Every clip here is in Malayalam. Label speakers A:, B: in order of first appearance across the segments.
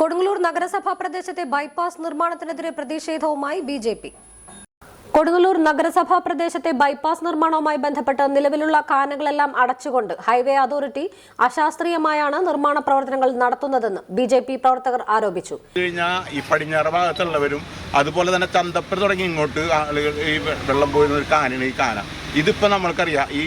A: കൊടുങ്ങല്ലൂർ നഗരസഭാ പ്രദേശത്തെ ബൈപ്പാസ് നിർമ്മാണത്തിനെതിരെ പ്രതിഷേധവുമായി ബി ജെ പി. കൊടുങ്ങല്ലൂർ നഗരസഭാ പ്രദേശത്തെ ബൈപ്പാസ് നിർമ്മാണവുമായി ബന്ധപ്പെട്ട് നിലവിലുള്ള കാനകളെല്ലാം അടച്ചുകൊണ്ട് ഹൈവേ അതോറിറ്റി അശാസ്ത്രീയമായാണ് നിർമ്മാണ പ്രവർത്തനങ്ങൾ നടത്തുന്നതെന്ന് ബി ജെ പി പ്രവർത്തകർ ആരോപിച്ചു.
B: കഴിഞ്ഞാൽ ഈ പടിഞ്ഞാറ് ഭാഗത്തുള്ളവരും അതുപോലെ തന്നെ ചന്തപ്പുര തുടങ്ങി ഇങ്ങോട്ട് ആളുകൾ ഈ വെള്ളം പോയിരുന്ന ഒരു കാനാണ് ഈ കാന. ഇതിപ്പോൾ നമ്മൾക്കറിയാം ഈ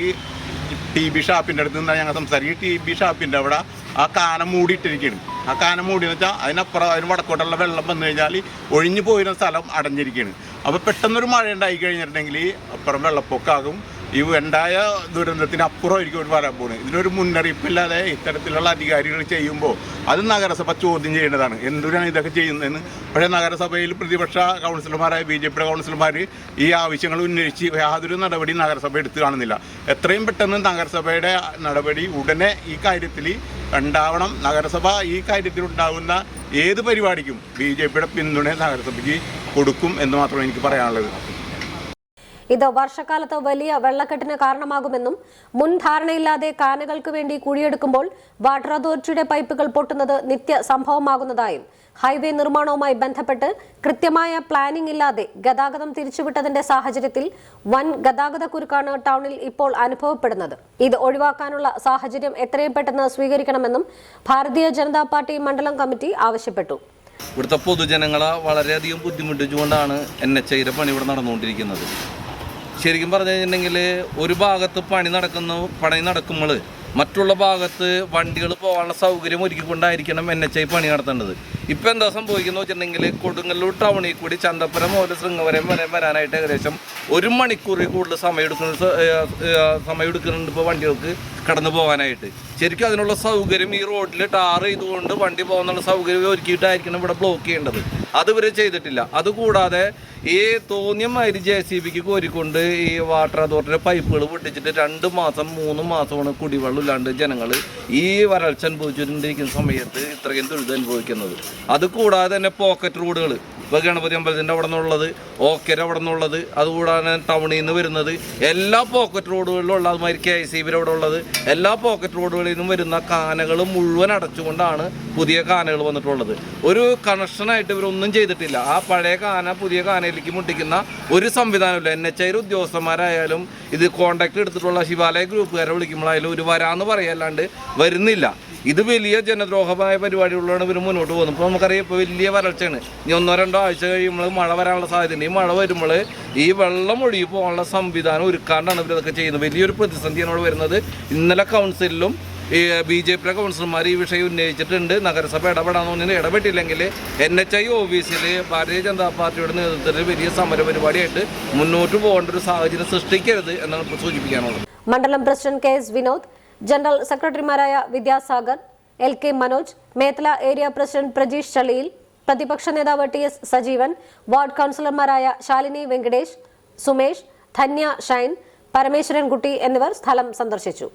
B: ടി ബി ഷാപ്പിന്റെ അടുത്ത് നിന്നാണ് ഞങ്ങൾ സംസാരിക്കും ടി ബി ഷാപ്പിന്റെ അവിടെ ആ കാനം മൂടിയിട്ടിരിക്കുകയാണ് ആ കാനം മൂടി വെച്ചാൽ അതിനപ്പുറം അതിന് വടക്കോട്ടുള്ള വെള്ളം വന്നു കഴിഞ്ഞാൽ ഒഴിഞ്ഞു പോയിരുന്ന സ്ഥലം അടഞ്ഞിരിക്കുകയാണ് അപ്പോൾ പെട്ടെന്നൊരു മഴ ഉണ്ടായി കഴിഞ്ഞിട്ടുണ്ടെങ്കിൽ അപ്പുറം വെള്ളപ്പൊക്കാകും. ഈ ഉണ്ടായ ദുരന്തത്തിന് അപ്പുറമായിരിക്കും ഒരു വരാൻ പോകുന്നത് ഇതിനൊരു മുന്നറിയിപ്പില്ലാതെ ഇത്തരത്തിലുള്ള അധികാരികൾ ചെയ്യുമ്പോൾ അത് നഗരസഭ ചോദ്യം ചെയ്യേണ്ടതാണ്. എന്തിനാണ് ഇതൊക്കെ ചെയ്യുന്നതെന്ന്? പക്ഷേ നഗരസഭയിൽ പ്രതിപക്ഷ കൗൺസിലർമാരായ ബി ജെ പിയുടെ കൗൺസിലർമാർ ഈ ആവശ്യങ്ങൾ ഉന്നയിച്ച് യാതൊരു നടപടി നഗരസഭ എടുത്തു കാണുന്നില്ല. എത്രയും പെട്ടെന്ന് നഗരസഭയുടെ നടപടി ഉടനെ ഈ കാര്യത്തിൽ ഉണ്ടാവണം നഗരസഭ ഈ കാര്യത്തിൽ ഉണ്ടാകുന്ന ഏത് പരിപാടിക്കും ബി ജെ പിയുടെ പിന്തുണ നഗരസഭയ്ക്ക് കൊടുക്കും എന്ന് മാത്രമേ എനിക്ക് പറയാനുള്ളത്.
A: ഇത് വർഷക്കാലത്ത് വലിയ വെള്ളക്കെട്ടിന് കാരണമാകുമെന്നും മുൻ ധാരണയില്ലാതെ കാനകൾക്ക് വേണ്ടി കുഴിയെടുക്കുമ്പോൾ വാട്ടർ അതോറിറ്റിയുടെ പൈപ്പുകൾ പൊട്ടുന്നത് നിത്യ സംഭവമാകുന്നതായും ഹൈവേ നിർമ്മാണവുമായി ബന്ധപ്പെട്ട് കൃത്യമായ പ്ലാനിംഗ് ഇല്ലാതെ ഗതാഗതം തിരിച്ചുവിട്ടതിന്റെ സാഹചര്യത്തിൽ വൻ ഗതാഗത കുരുക്കാണ് ടൗണിൽ ഇപ്പോൾ അനുഭവപ്പെടുന്നത്. ഇത് ഒഴിവാക്കാനുള്ള സാഹചര്യം എത്രയും പെട്ടെന്ന് സ്വീകരിക്കണമെന്നും ഭാരതീയ ജനതാ പാർട്ടി മണ്ഡലം കമ്മിറ്റി ആവശ്യപ്പെട്ടു.
C: ഇവിടുത്തെ പൊതുജനങ്ങളെ വളരെയധികം ബുദ്ധിമുട്ടിച്ചുകൊണ്ടാണ് എൻ എച്ച് ഐയുടെ പണി ഇവിടെ നടന്നുകൊണ്ടിരിക്കുന്നത്. ശരിക്കും പറഞ്ഞു കഴിഞ്ഞിട്ടുണ്ടെങ്കിൽ ഒരു ഭാഗത്ത് പണി നടക്കുന്നു പണി നടക്കുമ്പോൾ മറ്റുള്ള ഭാഗത്ത് വണ്ടികൾ പോകാനുള്ള സൗകര്യം ഒരുക്കിക്കൊണ്ടായിരിക്കണം എൻ എച്ച് ഐ പണി നടത്തേണ്ടത്. ഇപ്പം എന്താ സംഭവിക്കുന്നു വെച്ചിട്ടുണ്ടെങ്കിൽ കൊടുങ്ങല്ലൂർ ടൗണിൽ കൂടി ചന്തപ്പുരം മുതൽ ശൃംഗവരം വരെ വരാനായിട്ട് ഏകദേശം ഒരു മണിക്കൂറിൽ കൂടുതൽ സമയം എടുക്കുന്ന സമയം എടുക്കുന്നുണ്ട് ഇപ്പോൾ വണ്ടികൾക്ക് കടന്നു പോകാനായിട്ട് ശരിക്കും അതിനുള്ള സൗകര്യം ഈ റോഡിൽ ടാർ ചെയ്തുകൊണ്ട് വണ്ടി പോകുന്നുള്ള സൗകര്യം ഒരുക്കിയിട്ടായിരിക്കണം ഇവിടെ ബ്ലോക്ക് ചെയ്യേണ്ടത്. അത് ഇവർ ചെയ്തിട്ടില്ല. അതുകൂടാതെ ഈ തോന്നിയമാതിരി ജെ സി ബിക്ക് കോരിക്കൊണ്ട് ഈ വാട്ടർ അതോറിറ്റിയുടെ പൈപ്പുകൾ പൊട്ടിച്ചിട്ട് രണ്ട് മാസം മൂന്ന് മാസമാണ് കുടിവെള്ളം ഇല്ലാണ്ട് ജനങ്ങൾ ഈ വരൾച്ച അനുഭവിച്ചുകൊണ്ടിരിക്കുന്ന സമയത്ത് ഇത്രയും ദുരിതം അനുഭവിക്കുന്നത്. അതുകൂടാതെ തന്നെ പോക്കറ്റ് റോഡുകൾ ഇപ്പോൾ ഗണപതി അമ്പലത്തിന്റെ അവിടെ നിന്നുള്ളത് ഓക്കര അവിടെ നിന്നുള്ളത് അതുകൂടാതെ ടൗണിൽ നിന്ന് വരുന്നത് എല്ലാ പോക്കറ്റ് റോഡുകളിലും ഉള്ള അതുമാതിരി കെ ഐ സി അവിടെ ഉള്ളത് എല്ലാ പോക്കറ്റ് റോഡുകളിൽ നിന്നും വരുന്ന കാനകൾ മുഴുവൻ അടച്ചുകൊണ്ടാണ് പുതിയ കാനകൾ വന്നിട്ടുള്ളത്. ഒരു കണക്ഷനായിട്ട് ഇവരൊന്നും ചെയ്തിട്ടില്ല. ആ പഴയ കാന പുതിയ കാനയിലേക്ക് മുട്ടിക്കുന്ന ഒരു സംവിധാനമില്ല. എൻ എച്ച് ഐ ഉദ്യോഗസ്ഥന്മാരായാലും ഇത് കോണ്ടാക്ട് എടുത്തിട്ടുള്ള ശിവാലയ ഗ്രൂപ്പുകാരെ വിളിക്കുമ്പോഴായാലും ഒരു വരാന്ന് പറയല്ലാണ്ട് വരുന്നില്ല. ഇത് വലിയ ജനദ്രോഹമായ പരിപാടികളാണ് ഇവർ മുന്നോട്ട് പോകുന്നത്. ഇപ്പോൾ നമുക്കറിയാം ഇപ്പോൾ വലിയ വരൾച്ചയാണ്. ഇനി ഒന്നോ രണ്ടോ ആഴ്ച കഴിയുമ്പോൾ മഴ വരാനുള്ള സാധ്യതയുണ്ട്. ഈ മഴ വരുമ്പോൾ ഈ വെള്ളം ഒഴുകി പോകാനുള്ള സംവിധാനം ഒരുക്കാണ്ടാണ് ഇവരിതൊക്കെ ചെയ്യുന്നത്. വലിയൊരു പ്രതിസന്ധിയാണ് വരുന്നത്. ഇന്നലെ കൗൺസിലിലും ഈ ബി ജെ പിയിലെ കൗൺസിലർമാർ ഈ വിഷയം ഉന്നയിച്ചിട്ടുണ്ട്. നഗരസഭ ഇടപെടാന്ന് പറഞ്ഞാൽ ഇടപെട്ടില്ലെങ്കിൽ എൻ എച്ച് ഐ ഓഫീസിൽ ഭാരതീയ ജനതാ പാർട്ടിയുടെ നേതൃത്വത്തിൽ വലിയ സമര പരിപാടിയായിട്ട് മുന്നോട്ട് പോകേണ്ട ഒരു സാഹചര്യം സൃഷ്ടിക്കരുത് എന്നാണ് സൂചിപ്പിക്കാനുള്ളത്.
A: മണ്ഡലം president K S Vinod general സെക്രട്ടറിമാരായ Vidyasagar L K Manoj Methala area president Prajeesh ചളിയിൽ പ്രതിപക്ഷ നേതാവ് ടി എസ് സജീവൻ വാർഡ് കൌൺസിലർമാരായ ശാലിനി വെങ്കടേഷ് സുമേഷ് ധന്യ ഷൈൻ പരമേശ്വരൻകുട്ടി എന്നിവർ സ്ഥലം സന്ദർശിച്ചു.